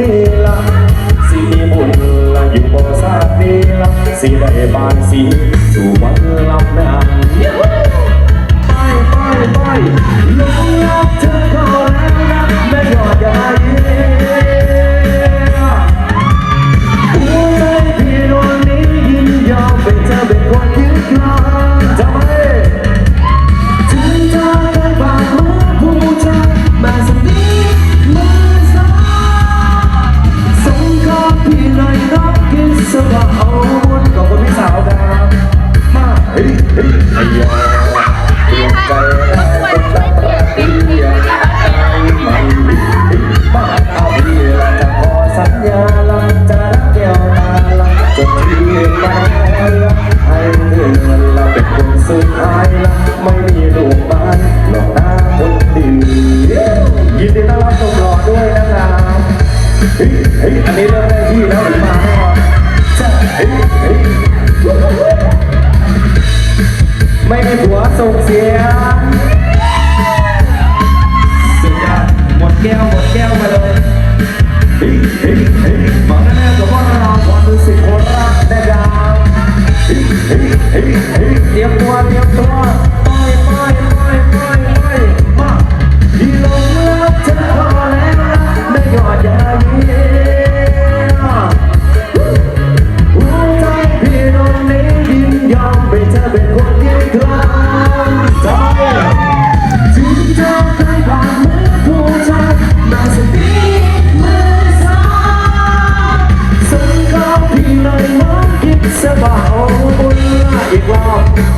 นี่ละสีบุญละอยู่บ่ซาดีล่ะสีได้บานสีสู่วันลำนา เอันนี้เริ่มได้ที่แล้วมาแน่นอนไม่มีหัวส่งเสียงสุยหมดแก้วหมดแก้วมาเลยเฮ้ยเฮ้ยนกับว่าเราพอดูสิโคราชแน่ดาวเตรียมตัวเตรียมตัว สบายบุญอีกรอบ